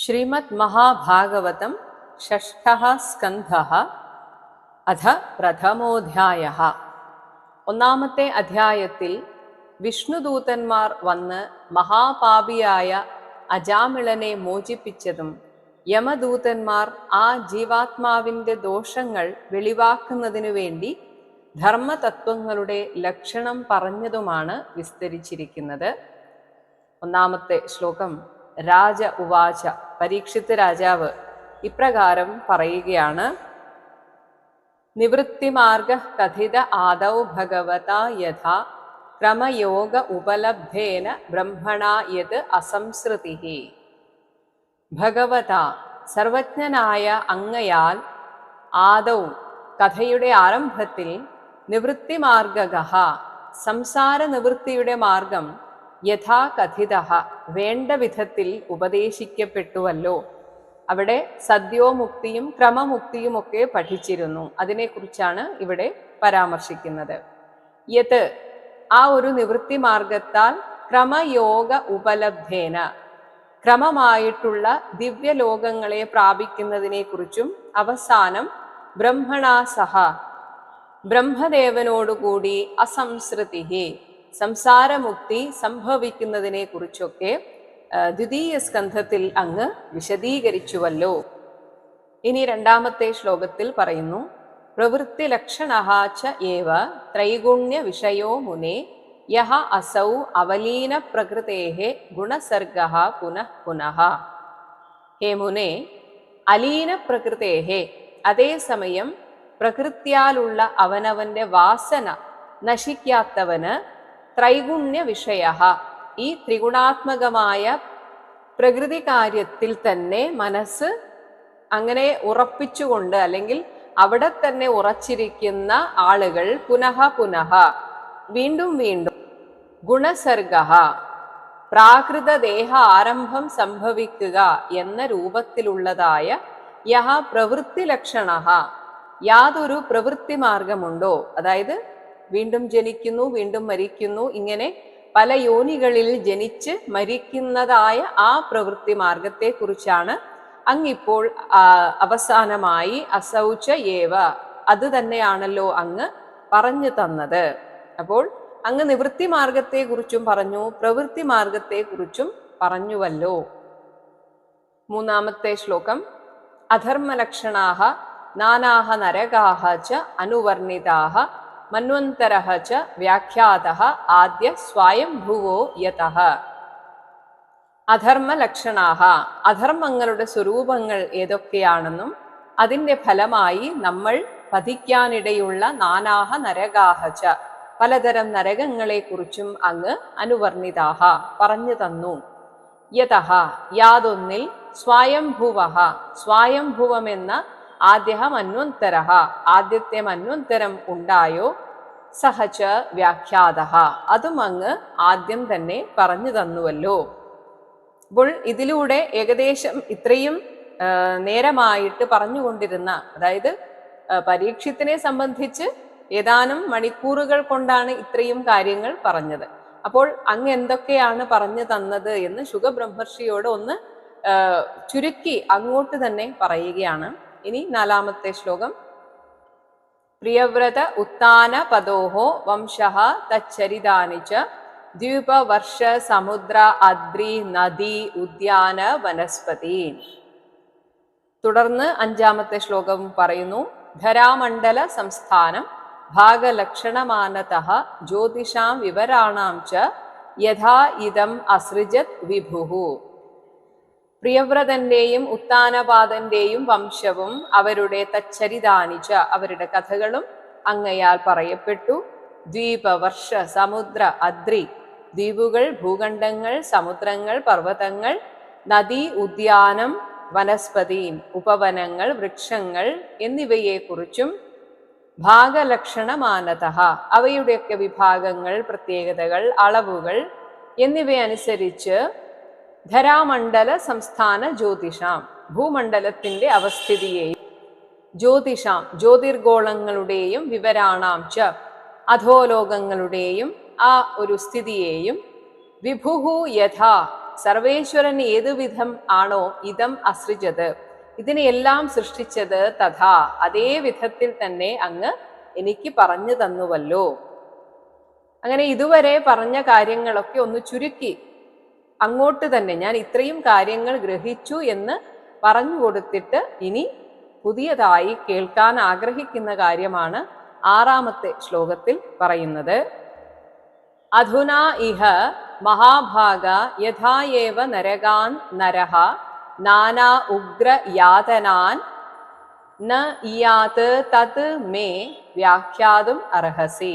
ശ്രീമദ് മഹാഭാഗവതം ഷഷ്ഠ സ്കന്ധ അധ പ്രഥമോധ്യായ. ഒന്നാമത്തെ അധ്യായത്തിൽ വിഷ്ണുദൂതന്മാർ വന്ന് മഹാപാപിയായ അജാമിളനെ മോചിപ്പിച്ചതും യമദൂതന്മാർ ആ ജീവാത്മാവിന്റെ ദോഷങ്ങൾ വെളിവാക്കുന്നതിനു വേണ്ടി ധർമ്മതത്വങ്ങളുടെ ലക്ഷണം പറഞ്ഞതുമാണ് വിസ്തരിച്ചിരിക്കുന്നത്. ഒന്നാമത്തെ ശ്ലോകം രാജ ഉവാച. പരീക്ഷിത് രാജാവ് ഇപ്രകാരം പറയുകയാണ്. നിവൃത്തിമാർഗ കഥിത ആദൗ ഭഗവത യഥാ ക്രമയോഗ ഉപലബ്ധേന ബ്രഹ്മണ യത് അസംസൃതി ഭഗവത സർവജ്ഞനായ അങ്ങയാൽ ആദൗ കഥയുടെ ആരംഭത്തിൽ നിവൃത്തിമാർഗക സംസാര നിവൃത്തിയുടെ മാർഗം യഥാകഥിത വേണ്ട വിധത്തിൽ ഉപദേശിക്കപ്പെട്ടുവല്ലോ. അവിടെ സദ്യോമുക്തിയും ക്രമമുക്തിയും ഒക്കെ പഠിച്ചിരുന്നു. അതിനെക്കുറിച്ചാണ് ഇവിടെ പരാമർശിക്കുന്നത്. യത് ആ ഒരു നിവൃത്തി മാർഗത്താൽ ക്രമയോഗ ഉപലബ്ധേന. ക്രമമായിട്ടുള്ള ദിവ്യലോകങ്ങളെ പ്രാപിക്കുന്നതിനെക്കുറിച്ചും അവസാനം ബ്രഹ്മണാസഹ. ബ്രഹ്മദേവനോടുകൂടി അസംസൃതി സംസാരമുക്തി സംഭവിക്കുന്നതിനെ കുറിച്ചൊക്കെ ദ്വിതീയ സ്കന്ധത്തിൽ അങ്ങ് വിശദീകരിച്ചുവല്ലോ. ഇനി രണ്ടാമത്തെ ശ്ലോകത്തിൽ പറയുന്നു പ്രവൃത്തി ലക്ഷണഹാച്ച ഏവ ത്രൈഗുണ്യ വിഷയോ മുനെ യഹ അസൗ അവലീന പ്രകൃതേഹെ ഗുണസർഗ പുനഃ പുനഃ. ഹേ മുനെ അലീന പ്രകൃതേഹെ അതേസമയം പ്രകൃത്യാലുള്ള അവനവന്റെ വാസന നശിക്കാത്തവന് ത്രൈഗുണ്യ വിഷയ ഈ ത്രിഗുണാത്മകമായ പ്രകൃതി കാര്യത്തിൽ തന്നെ മനസ്സ് അങ്ങനെ ഉറപ്പിച്ചുകൊണ്ട് അല്ലെങ്കിൽ അവിടെ തന്നെ ഉറച്ചിരിക്കുന്ന ആളുകൾ പുനഃ പുനഃ. വീണ്ടും വീണ്ടും ഗുണസർഗ. പ്രാകൃത ദേഹ ആരംഭം സംഭവിക്കുക എന്ന രൂപത്തിലുള്ളതായ യഹ പ്രവൃത്തി ലക്ഷണ. യാതൊരു പ്രവൃത്തി മാർഗമുണ്ടോ? അതായത് വീണ്ടും ജനിക്കുന്നു വീണ്ടും മരിക്കുന്നു. ഇങ്ങനെ പല യോനികളിൽ ജനിച്ച് മരിക്കുന്നതായ ആ പ്രവൃത്തി മാർഗത്തെ കുറിച്ചാണ് അങ്ങിപ്പോൾ അവസാനമായി അസൗച ഏവ. അത് തന്നെയാണല്ലോ അങ്ങ് പറഞ്ഞു തന്നത്. അപ്പോൾ അങ്ങ് നിവൃത്തി മാർഗത്തെ കുറിച്ചും പറഞ്ഞു പ്രവൃത്തി മാർഗത്തെ കുറിച്ചും പറഞ്ഞുവല്ലോ. മൂന്നാമത്തെ ശ്ലോകം. അധർമ്മലക്ഷണാഹ നാനാഹ നരകാഹ ച അനുവർണിതാഹ മന്വന്തരഃ ച വ്യാഖ്യാതഃ ആദ്യ സ്വയംഭുവോ യത. അധർമ്മലക്ഷണാഹ. അധർമ്മങ്ങളുടെ സ്വരൂപങ്ങൾ ഏതൊക്കെയാണെന്നും അതിന്റെ ഫലമായി നമ്മൾ പതിക്കാനിടയുള്ള നാനാഹ നരകാഹ ച. പലതരം നരകങ്ങളെക്കുറിച്ചും അങ്ങ് അനുവർണിതാഹ പറഞ്ഞു തന്നു. യതഃ. യാതൊന്നിൽ സ്വയംഭുവ സ്വയംഭുവമെന്ന ആദ്യ അന്വന്തര ആദ്യത്തെ അന്വന്തരം ഉണ്ടായോ? സഹച വ്യാഖ്യാത അതും അങ്ങ് ആദ്യം തന്നെ പറഞ്ഞു തന്നുവല്ലോ. അപ്പോൾ ഇതിലൂടെ ഏകദേശം ഇത്രയും നേരമായിട്ട് പറഞ്ഞുകൊണ്ടിരുന്ന അതായത് പരീക്ഷത്തിനെ സംബന്ധിച്ച് ഏതാനും മണിക്കൂറുകൾ കൊണ്ടാണ് ഇത്രയും കാര്യങ്ങൾ പറഞ്ഞത്. അപ്പോൾ അങ്ങ് എന്തൊക്കെയാണ് പറഞ്ഞു തന്നത് എന്ന് ശുഖബ്രഹ്മർഷിയോട് ഒന്ന് ചുരുക്കി അങ്ങോട്ട് തന്നെ പറയുകയാണ്. ഇനി നാലാമത്തെ ശ്ലോകം. പ്രിയവ്രത ഉത്താന പദോഹോ വംശ തച്ചരിതാനി ച ദ്വീപവർഷ സമുദ്ര അദ്രി നദി ഉദ്യാന വനസ്പതി. തുടർന്ന് അഞ്ചാമത്തെ ശ്ലോകം പറയുന്നു. ധരാമണ്ഡല സംസ്ഥാനം ഭാഗലക്ഷണമാനത ജ്യോതിഷാം വിവരാണാം ച യഥാ ഇതം അസൃജത് വിഭുഹു പ്രിയവ്രതന്റെയും ഉത്താനപാദന്റെയും വംശവും അവരുടെ തച്ചരിതാനിച്ച അവരുടെ കഥകളും അങ്ങയാൽ പറയപ്പെട്ടു. ദ്വീപ വർഷ സമുദ്ര അദ്രി ദ്വീപുകൾ ഭൂഖണ്ഡങ്ങൾ സമുദ്രങ്ങൾ പർവതങ്ങൾ നദി ഉദ്യാനം വനസ്പതി ഉപവനങ്ങൾ വൃക്ഷങ്ങൾ എന്നിവയെക്കുറിച്ചും ഭാഗലക്ഷണമാനത അവയുടെയൊക്കെ വിഭാഗങ്ങൾ പ്രത്യേകതകൾ അളവുകൾ എന്നിവയനുസരിച്ച് ധരാമണ്ഡല സംസ്ഥാന ജ്യോതിഷാം. ഭൂമണ്ഡലത്തിന്റെ അവസ്ഥിതിയെയും ജ്യോതിഷാം ജ്യോതിർഗോളങ്ങളുടെയും വിവരാണാം ച. അധോലോകങ്ങളുടെയും ആ ഒരു സ്ഥിതിയെയും വിഭുഹു യഥാ. സർവേശ്വരൻ ഏതുവിധം ആണോ ഇതം അസൃജത്. ഇതിനെയെല്ലാം സൃഷ്ടിച്ചത് തഥാ. അതേ വിധത്തിൽ തന്നെ അങ്ങ് എനിക്ക് പറഞ്ഞു തന്നുവല്ലോ. അങ്ങനെ ഇതുവരെ പറഞ്ഞ കാര്യങ്ങളൊക്കെ ഒന്ന് ചുരുക്കി അങ്ങോട്ട് തന്നെ ഞാൻ ഇത്രയും കാര്യങ്ങൾ ഗ്രഹിച്ചു എന്ന് പറഞ്ഞു കൊടുത്തിട്ട് ഇനി പുതിയതായി കേൾക്കാൻ ആഗ്രഹിക്കുന്ന കാര്യമാണ് ആറാമത്തെ ശ്ലോകത്തിൽ പറയുന്നത്. അധുനാ ഇഹ മഹാഭാഗ യഥായേവ നരകാൻ നരഹ നാനാ ഉഗ്ര യാതനാൻ ന ഇയാത് തത് മേ വ്യാഖ്യാതും അർഹസി.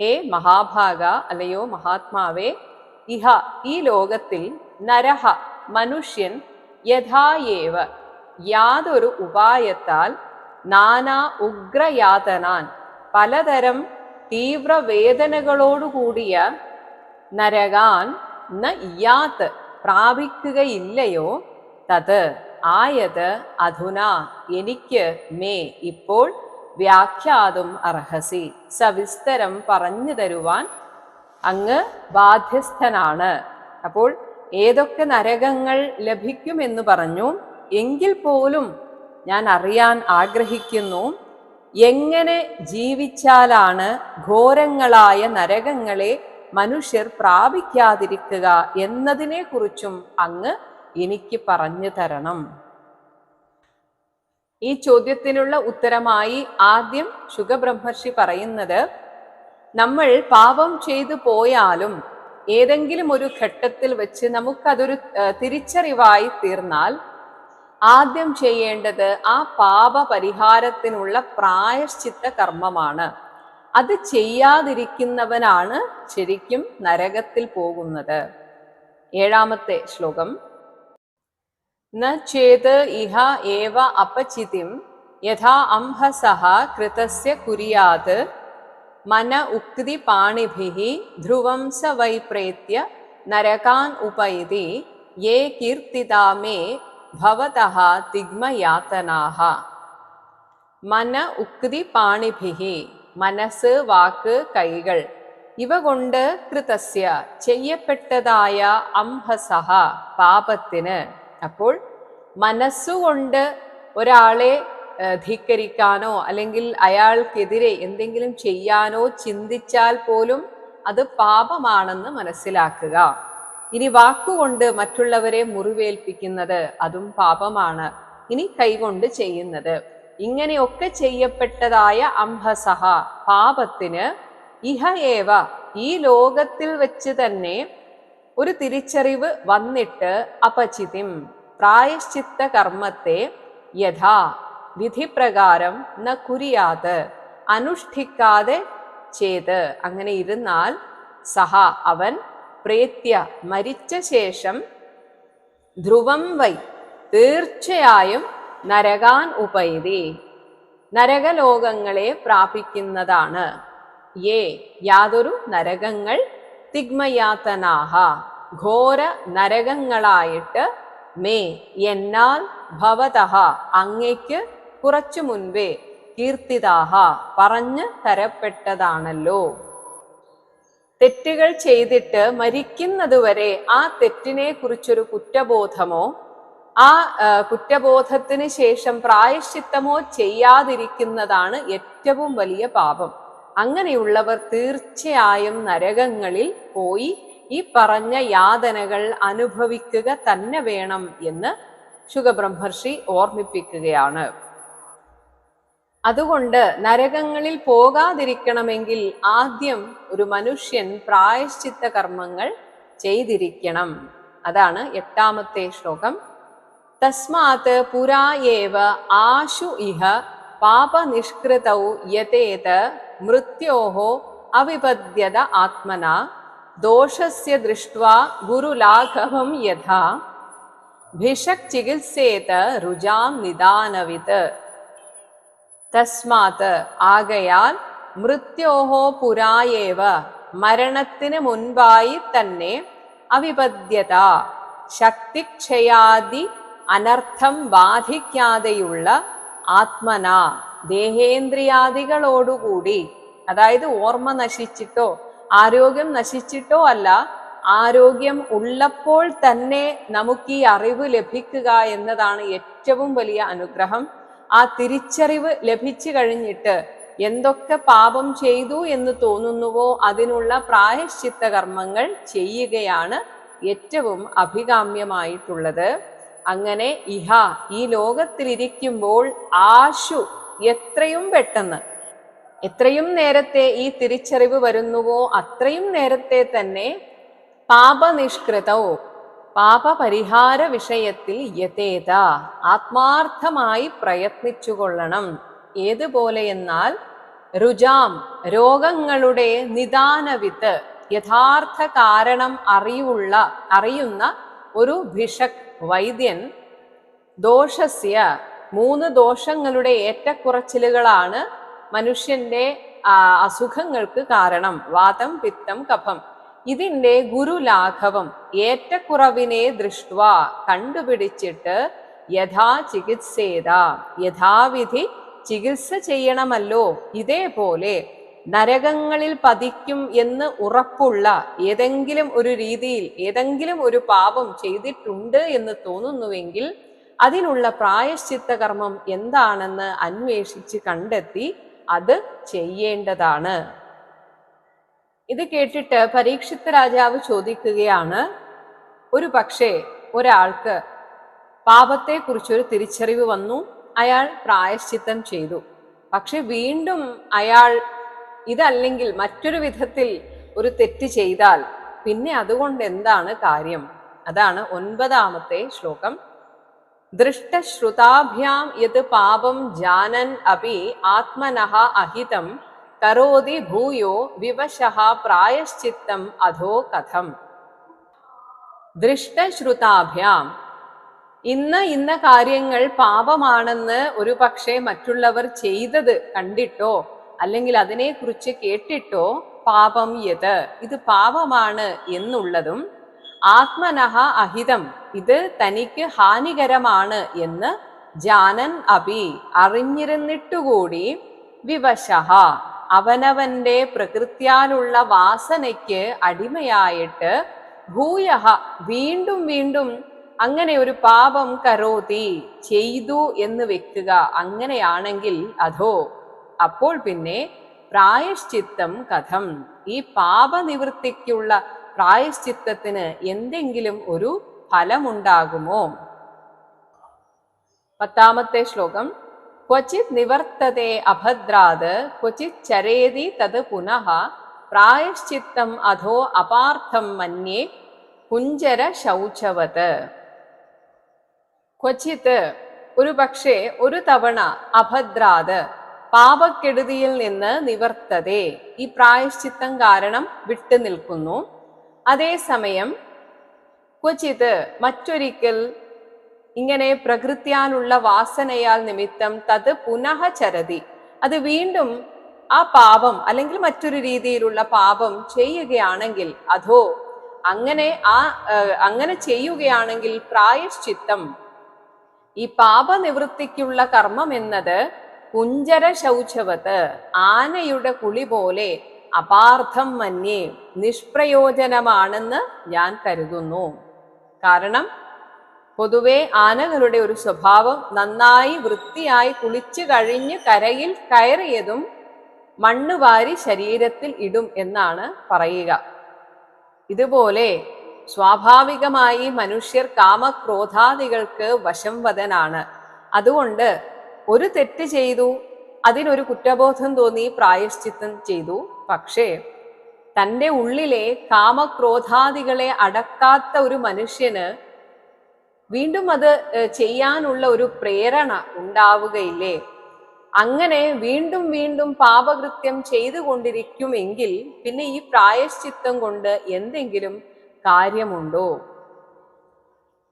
ഹേ മഹാഭാഗ അല്ലയോ മഹാത്മാവേ ഇഹ ഈ ലോകത്തിൽ നരഹ മനുഷ്യൻ യഥായേവ. യാതൊരു ഉപായത്താൽ നാനാ ഉഗ്രയാതനാൻ. പലതരം തീവ്രവേദനകളോടുകൂടിയ നരകാൻ ന ഇയാത്ത് പ്രാപിക്കുകയില്ലയോ? തത് ആയത് അധുന എനിക്ക് മേ ഇപ്പോൾ വ്യാഖ്യാതും അർഹസി. സവിസ്തരം പറഞ്ഞു തരുവാൻ അങ്ങ് ബാധ്യസ്ഥനാണ്. അപ്പോൾ ഏതൊക്കെ നരകങ്ങൾ ലഭിക്കുമെന്ന് പറഞ്ഞു. എങ്കിൽ പോലും ഞാൻ അറിയാൻ ആഗ്രഹിക്കുന്നു. എങ്ങനെ ജീവിച്ചാലാണ് ഘോരങ്ങളായ നരകങ്ങളെ മനുഷ്യർ പ്രാപിക്കാതിരിക്കുക എന്നതിനെക്കുറിച്ചും അങ്ങ് എനിക്ക് പറഞ്ഞു തരണം. ഈ ചോദ്യത്തിനുള്ള ഉത്തരമായി ആദ്യം ശുഖബ്രഹ്മർഷി പറയുന്നത് നമ്മൾ പാപം ചെയ്തു പോയാലും ഏതെങ്കിലും ഒരു ഘട്ടത്തിൽ വെച്ച് നമുക്കതൊരു തിരിച്ചറിവായി തീർന്നാൽ ആദ്യം ചെയ്യേണ്ടത് ആ പാപ പരിഹാരത്തിനുള്ള പ്രായശ്ചിത്ത കർമ്മമാണ്. അത് ചെയ്യാതിരിക്കുന്നവനാണ് ശരിക്കും നരകത്തിൽ പോകുന്നത്. ഏഴാമത്തെ ശ്ലോകം. ന ചേത് ഇഹ ഏവ അപചിതിം യഥാ അംഹസഹ കൃതസ്യ കുര്യാത് മന ഉക്തി പാണിഭിഹി ധ്രുവം സ വൈ പ്രേത്യ നരകാൻ ഉപയതി യേ കീർത്തിതാ മേ ഭവതഃ തിഗ്മയാതനാഹ. മന ഉക്തി പാണിഭിഹി മനസ്സ് വാക്ക് കൈകൾ ഇവ കൊണ്ട് കൃതസ്യ ചെയ്യപ്പെട്ടതായ അംഹസഹ പാപത്തിന്. അപ്പോൾ മനസ്സുകൊണ്ട് ഒരാളെ ധിക്കരിക്കാനോ അല്ലെങ്കിൽ അയാൾക്കെതിരെ എന്തെങ്കിലും ചെയ്യാനോ ചിന്തിച്ചാൽ പോലും അത് പാപമാണെന്ന് മനസ്സിലാക്കുക. ഇനി വാക്കുകൊണ്ട് മറ്റുള്ളവരെ മുറിവേൽപ്പിക്കുന്നത് അതും പാപമാണ്. ഇനി കൈകൊണ്ട് ചെയ്യുന്നത്. ഇങ്ങനെയൊക്കെ ചെയ്യപ്പെട്ടതായ അംഹസഹ പാപത്തിന് ഇഹ ഏവ ഈ ലോകത്തിൽ വെച്ച് തന്നെ ഒരു തിരിച്ചറിവ് വന്നിട്ട് അപചിതിം. പ്രായശ്ചിത്ത കർമ്മത്തെ യഥാ വിധിപ്രകാരം ന കുരിയാത് അനുഷ്ഠിക്കാതെ ചെയ്ത്. അങ്ങനെ ഇരുന്നാൽ സഹ അവൻ പ്രേത്യ മരിച്ച ശേഷം ധ്രുവം വൈ തീർച്ചയായും നരകാൻ ഉപയതി നരകലോകങ്ങളെ പ്രാപിക്കുന്നതാണ്. ഏ യാതൊരു നരകങ്ങൾ തിഗ്മയാതനാഹ ഘോര നരകങ്ങളായിട്ട് മേ എന്നാൽ ഭവതഹ അങ്ങയ്ക്ക് കുറച്ചു മുൻപേ കീർത്തിതാഹ പറഞ്ഞു തരപ്പെട്ടതാണല്ലോ. തെറ്റുകൾ ചെയ്തിട്ട് മരിക്കുന്നതുവരെ ആ തെറ്റിനെ കുറിച്ചൊരു കുറ്റബോധമോ ആ കുറ്റബോധത്തിന് ശേഷം പ്രായശ്ചിത്തമോ ചെയ്യാതിരിക്കുന്നതാണ് ഏറ്റവും വലിയ പാപം. അങ്ങനെയുള്ളവർ തീർച്ചയായും നരകങ്ങളിൽ പോയി ഈ പറഞ്ഞ യാതനകൾ അനുഭവിക്കുക തന്നെ വേണം എന്ന് ശുഖബ്രഹ്മർഷി ഓർമ്മിപ്പിക്കുകയാണ്. അതുകൊണ്ട് നരകങ്ങളിൽ പോകാതിരിക്കണമെങ്കിൽ ആദ്യം ഒരു മനുഷ്യൻ പ്രായശ്ചിത്ത കർമ്മങ്ങൾ ചെയ്തിരിക്കണം. അതാണ് എട്ടാമത്തെ ശ്ലോകം. തസ്മാത് പുരായേവ ആശു ഇഹ പാപനിഷ്കൃതൗ യതേത് മൃത്യോഹോ അവിപദ്യത ആത്മന ദോഷസ്യ ദൃഷ്ട്വാ ഗുരുലാഘവം യഥാ. ഭിഷക് ചികിത്സേത് രുജാം നിദാനവിത്. തസ്മാത്. ആകയാൽ മൃത്യോഹോ പുരായേവ. മരണത്തിന് മുൻപായി തന്നെ അവിപദ്യത ശക്തിക്ഷയാദി അനർത്ഥം ബാധിക്കാതെയുള്ള ആത്മന. ദേഹേന്ദ്രിയാദികളോടുകൂടി. അതായത് ഓർമ്മ നശിച്ചിട്ടോ ആരോഗ്യം നശിച്ചിട്ടോ അല്ല ആരോഗ്യം ഉള്ളപ്പോൾ തന്നെ നമുക്ക് ഈ അറിവ് ലഭിക്കുക എന്നതാണ് ഏറ്റവും വലിയ അനുഗ്രഹം. ആ തിരിച്ചറിവ് ലഭിച്ചു കഴിഞ്ഞിട്ട് എന്തൊക്കെ പാപം ചെയ്തു എന്ന് തോന്നുന്നുവോ അതിനുള്ള പ്രായശ്ചിത്ത കർമ്മങ്ങൾ ചെയ്യുകയാണ് ഏറ്റവും അഭികാമ്യമായിട്ടുള്ളത്. അങ്ങനെ ഇഹ ഈ ലോകത്തിലിരിക്കുമ്പോൾ ആശു എത്രയും പെട്ടെന്ന് എത്രയും നേരത്തെ ഈ തിരിച്ചറിവ് വരുന്നുവോ അത്രയും നേരത്തെ തന്നെ പാപനിഷ്കൃതോ പാപപരിഹാര വിഷയത്തിൽ യഥേത ആത്മാർത്ഥമായി പ്രയത്നിച്ചു കൊള്ളണം ഏതുപോലെ എന്നാൽ രുജാം രോഗങ്ങളുടെ നിദാനവിത്ത് യഥാർത്ഥ കാരണം അറിയുള്ള അറിയുന്ന ഒരു ഭിഷക് വൈദ്യൻ ദോഷസ്യ. മൂന്ന് ദോഷങ്ങളുടെ ഏറ്റക്കുറച്ചിലുകളാണ് മനുഷ്യന്റെ അസുഖങ്ങൾക്ക് കാരണം. വാതം പിത്തം കഫം. ഇതിന്റെ ഗുരുലാഘവം ഏറ്റക്കുറവിനെ ദൃഷ്ടുവ കണ്ടുപിടിച്ചിട്ട് യഥാ ചികിത്സേത. യഥാവിധി ചികിത്സ ചെയ്യണമല്ലോ. ഇതേപോലെ നരകങ്ങളിൽ പതിക്കും എന്ന് ഉറപ്പുള്ള ഏതെങ്കിലും ഒരു രീതിയിൽ ഏതെങ്കിലും ഒരു പാപം ചെയ്തിട്ടുണ്ട് എന്ന് തോന്നുന്നുവെങ്കിൽ അതിനുള്ള പ്രായശ്ചിത്ത കർമ്മം എന്താണെന്ന് അന്വേഷിച്ച് കണ്ടെത്തി അത് ചെയ്യേണ്ടതാണ്. ഇത് കേട്ടിട്ട് പരീക്ഷിത്ത രാജാവ് ചോദിക്കുകയാണ് ഒരു പക്ഷേ ഒരാൾക്ക് പാപത്തെക്കുറിച്ചൊരു തിരിച്ചറിവ് വന്നു. അയാൾ പ്രായശ്ചിത്തം ചെയ്തു. പക്ഷെ വീണ്ടും അയാൾ ഇതല്ലെങ്കിൽ മറ്റൊരു വിധത്തിൽ ഒരു തെറ്റ് ചെയ്താൽ പിന്നെ അതുകൊണ്ട് എന്താണ് കാര്യം? അതാണ് ഒൻപതാമത്തെ ശ്ലോകം. ദൃഷ്ടശ്രുതാഭ്യാം യത് പാപം ജാനൻ അപി ആത്മനഹ അഹിതം കരോതി ഭൂയോ വിവശഃ പ്രായശ്ചിത്തം അധോ കഥം. ദൃഷ്ടശ്രുതാഭ്യാം. ഇന്ന് ഇന്ന കാര്യങ്ങൾ പാപമാണെന്ന് ഒരു പക്ഷേ മറ്റുള്ളവർ ചെയ്തത് കണ്ടിട്ടോ അല്ലെങ്കിൽ അതിനെക്കുറിച്ച് കേട്ടിട്ടോ പാപം യത്. ഇത് പാപമാണ് എന്നുള്ളതും ആത്മനഹ അഹിതം ഇത് തനിക്ക് ഹാനികരമാണ് എന്ന് ജാനൻ അഭി അറിഞ്ഞിരുന്നിട്ടുകൂടി വിവശഃ. അവനവന്റെ പ്രകൃത്യാലുള്ള വാസനയ്ക്ക് അടിമയായിട്ട് ഭൂയഹ വീണ്ടും വീണ്ടും അങ്ങനെ ഒരു പാപം കരോതി ചെയ്തു എന്ന് വെക്കുക അങ്ങനെയാണെങ്കിൽ അധോ അപ്പോൾ പിന്നെ പ്രായശ്ചിത്തം കഥം. ഈ പാപനിവൃത്തിക്കുള്ള പ്രായശ്ചിത്തത്തിന് എന്തെങ്കിലും ഒരു ഫലമുണ്ടാകുമോ? പത്താമത്തെ ശ്ലോകം. ക്വചിത് നിവർത്തതേ അഭദ്രാത് ക്വചിത് ചരേതി തത് പുനഃ പ്രായശ്ചിത്തം അധോ അപാർത്ഥം മന്യേ കുഞ്ചര ശൗചവത് ക്വചിത് ഒരു പക്ഷേ ഒരു തവണ അഭദ്രാത് പാപക്കെടുതിയിൽ നിന്ന് നിവർത്തതേ ഈ പ്രായശ്ചിത്തം കാരണം വിട്ടു നിൽക്കുന്നു അതേസമയം ക്വചിത് മറ്റൊരിക്കൽ ഇങ്ങനെ പ്രകൃത്യാലുള്ള വാസനയാൽ നിമിത്തം തത് പുനഃ ചരതി. അത് വീണ്ടും ആ പാപം അല്ലെങ്കിൽ മറ്റൊരു രീതിയിലുള്ള പാപം ചെയ്യുകയാണെങ്കിൽ അതോ അങ്ങനെ ആ അങ്ങനെ ചെയ്യുകയാണെങ്കിൽ പ്രായശ്ചിത്തം. ഈ പാപനിവൃത്തിക്കുള്ള കർമ്മം എന്നത് കുഞ്ചര ശൗചവത്ത് ആനയുടെ കുളി പോലെ അപാർത്ഥം മന്യേ നിഷ്പ്രയോജനമാണെന്ന് ഞാൻ കരുതുന്നു. കാരണം പൊതുവെ ആനകളുടെ ഒരു സ്വഭാവം നന്നായി വൃത്തിയായി കുളിച്ചു കഴിഞ്ഞ് കരയിൽ കയറിയതും മണ്ണ് വാരി ശരീരത്തിൽ ഇടും എന്നാണ് പറയുക. ഇതുപോലെ സ്വാഭാവികമായി മനുഷ്യർ കാമക്രോധാദികൾക്ക് വശംവദനാണ് അതുകൊണ്ട് ഒരു തെറ്റ് ചെയ്തു അതിനൊരു കുറ്റബോധം തോന്നി പ്രായശ്ചിത്തം ചെയ്തു. പക്ഷേ തന്റെ ഉള്ളിലെ കാമക്രോധാദികളെ അടക്കാത്ത ഒരു മനുഷ്യന് വീണ്ടും അത് ചെയ്യാനുള്ള ഒരു പ്രേരണ ഉണ്ടാവുകയില്ലേ? അങ്ങനെ വീണ്ടും വീണ്ടും പാപകൃത്യം ചെയ്തുകൊണ്ടിരിക്കുമെങ്കിൽ പിന്നെ ഈ പ്രായശ്ചിത്തം കൊണ്ട് എന്തെങ്കിലും കാര്യമുണ്ടോ?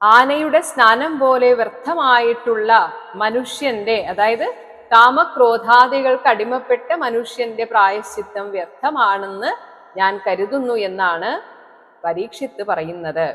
ആനയുടെ സ്നാനം പോലെ വ്യർത്ഥമായിട്ടുള്ള മനുഷ്യന്റെ അതായത് കാമക്രോധാദികൾക്ക് അടിമപ്പെട്ട മനുഷ്യന്റെ പ്രായശ്ചിത്തം വ്യർത്ഥമാണെന്ന് ഞാൻ കരുതുന്നു എന്നാണ് പരീക്ഷിത്ത് പറയുന്നത്.